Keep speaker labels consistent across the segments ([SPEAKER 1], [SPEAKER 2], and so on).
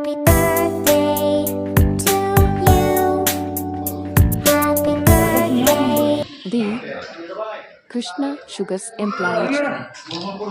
[SPEAKER 1] Happy birthday
[SPEAKER 2] Krishna sugars employees.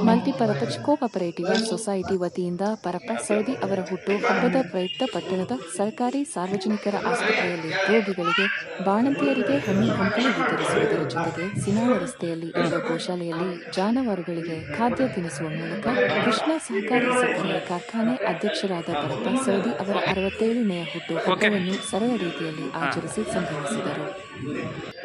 [SPEAKER 2] Multipurpose cooperative society ವತಿಯಿಂದ Parappa Saudi ಅವರ ಹುಟ್ಟು ಹಬ್ಬದ ಪ್ರಯುಕ್ತ ಪಟ್ಟಣದ ಸರ್ಕಾರಿ ಸಾರ್ವಜನಿಕರ ಆಸ್ಪತ್ರೆಯಲ್ಲಿ ರೋಗಿಗಳಿಗೆ ಬಾಣಂತಿಯರಿಗೆ ಹಣ್ಣು ಹಂಪಲು ವಿತರಿಸುವುದರ ಜೊತೆಗೆ ಸಿನಿಮಾ ರಸ್ತೆಯಲ್ಲಿ ಇರುವ ಗೋಶಾಲೆಯಲ್ಲಿ ಜಾನುವಾರುಗಳಿಗೆ ಖಾದ್ಯ ತಿನಿಸುವ ಮೂಲಕ ಕೃಷ್ಣ ಸಹಕಾರಿ ಸಕ್ಕರೆ ಕಾರ್ಖಾನೆ ಅಧ್ಯಕ್ಷರಾದ ಪರಪ್ಪ ಸೌದಿ ಅವರ ಅರವತ್ತೇಳನೆಯ ಹುಟ್ಟು ಹಬ್ಬವನ್ನು ಸರಳ ರೀತಿಯಲ್ಲಿ ಆಚರಿಸಿ ಸಂಭ್ರಮಿಸಿದರು.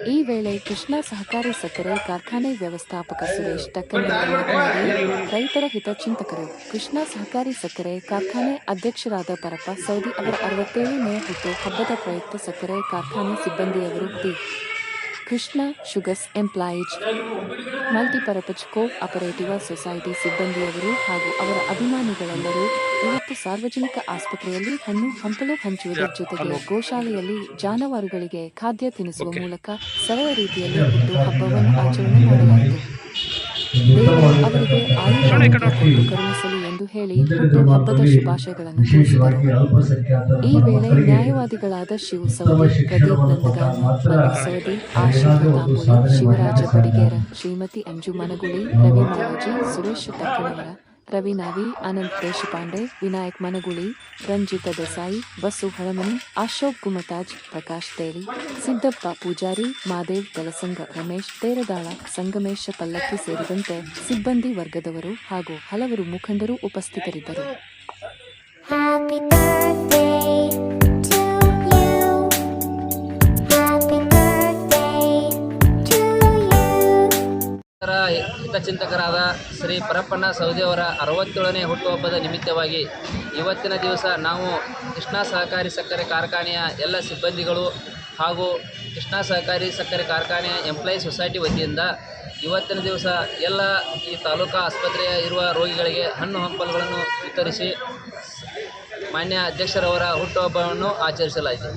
[SPEAKER 2] ಈ ವೇಳೆ ಕೃಷ್ಣ ಸಹಕಾರಿ ಸಕ್ಕರೆ ಕಾರ್ಖಾನೆ ವ್ಯವಸ್ಥಾಪಕ ಸುರೇಶ್ ಮಾತನಾಡಿ ರೈತರ ಹಿತಚಿಂತಕರು ಕೃಷ್ಣ ಸಹಕಾರಿ ಸಕ್ಕರೆ ಕಾರ್ಖಾನೆ ಅಧ್ಯಕ್ಷರಾದ ಪರಪ್ಪ ಸೌದಿ ಅವರ ಅರವತ್ತೇಳನೇ ಹುಟ್ಟು ಹಬ್ಬದ ಪ್ರಯುಕ್ತ ಸಕ್ಕರೆ ಕಾರ್ಖಾನೆ ಸಿಬ್ಬಂದಿಯವರು T Krishna sugars employees multipurpose cooperative society ಸಿಬ್ಬಂದಿಯವರು ಹಾಗೂ ಅವರ ಅಭಿಮಾನಿಗಳೆಲ್ಲರೂ ಇವತ್ತು ಸಾರ್ವಜನಿಕ ಆಸ್ಪತ್ರೆಯಲ್ಲಿ ಹಣ್ಣು ಹಂಪಲು ಹಂಚುವುದರ ಜೊತೆಗೆ ಗೋಶಾಲೆಯಲ್ಲಿ ಜಾನುವಾರುಗಳಿಗೆ ಖಾದ್ಯ ತಿನ್ನಿಸುವ ಮೂಲಕ ಸರಳ ರೀತಿಯಲ್ಲಿ ಹುಟ್ಟು ಹಬ್ಬವನ್ನು ಆಚರಣೆ ಮಾಡಲಾಯಿತು. ಅವರಿಗೆ ಕರುಣಿಸಲಿ ಎಂದು ಹೇಳಿ ಹಬ್ಬದ ಶುಭಾಶಯಗಳನ್ನು ತಿಳಿಸಿದರು. ಈ ವೇಳೆ ನ್ಯಾಯವಾದಿಗಳಾದ ಶಿವ್ ಸೌದಿ ಶಿವರಾಜ ಬಡಿಗೇರ ಶ್ರೀಮತಿ ಅಂಜು ಮನಗುಳಿ ಅಜಿ ಸುರೇಶ್ ತಕ್ಕಣವರ ರವಿ ನಾವಿ ಅನಂತ್ ದೇಶಪಾಂಡೆ ವಿನಾಯಕ್ ಮನಗುಳಿ, ರಂಜಿತ ದೇಸಾಯಿ, ಬಸು ಹಳಮನಿ ಅಶೋಕ್ ಗುಮತಾಜ್ ಪ್ರಕಾಶ್ ತೇರಿ, ಸಿದ್ದಪ್ಪ ಪೂಜಾರಿ, ಮಾದೇವ್ ದಲಸಂಗ ರಮೇಶ್, ತೇರದಾಳ, ಸಂಗಮೇಶ ಪಲ್ಲಕ್ಕಿ ಸೇರಿದಂತೆ ಸಿಬ್ಬಂದಿ ವರ್ಗದವರು ಹಾಗೂ ಹಲವರು ಮುಖಂಡರು ಉಪಸ್ಥಿತರಿದ್ದರು.
[SPEAKER 3] ಹಿತಚಿಂತಕರಾದ ಶ್ರೀ ಪರಪ್ಪಣ್ಣ ಸೌದಿಯವರ ಅರವತ್ತೇಳನೇ ಹುಟ್ಟುಹಬ್ಬದ ನಿಮಿತ್ತವಾಗಿ ಇವತ್ತಿನ ದಿವಸ ನಾವು ಕೃಷ್ಣಾ ಸಹಕಾರಿ ಸಕ್ಕರೆ ಕಾರ್ಖಾನೆಯ ಎಲ್ಲ ಸಿಬ್ಬಂದಿಗಳು ಹಾಗೂ ಕೃಷ್ಣಾ ಸಹಕಾರಿ ಸಕ್ಕರೆ ಕಾರ್ಖಾನೆಯ ಎಂಪ್ಲಾಯಿ ಸೊಸೈಟಿ ವತಿಯಿಂದ ಇವತ್ತಿನ ದಿವಸ ಎಲ್ಲ ಈ ತಾಲೂಕಾ ಆಸ್ಪತ್ರೆಯ ಇರುವ ರೋಗಿಗಳಿಗೆ ಹಣ್ಣು ಹಂಪಲುಗಳನ್ನು ವಿತರಿಸಿ ಮಾನ್ಯ ಅಧ್ಯಕ್ಷರವರ ಹುಟ್ಟುಹಬ್ಬವನ್ನು ಆಚರಿಸಲಾಯಿತು.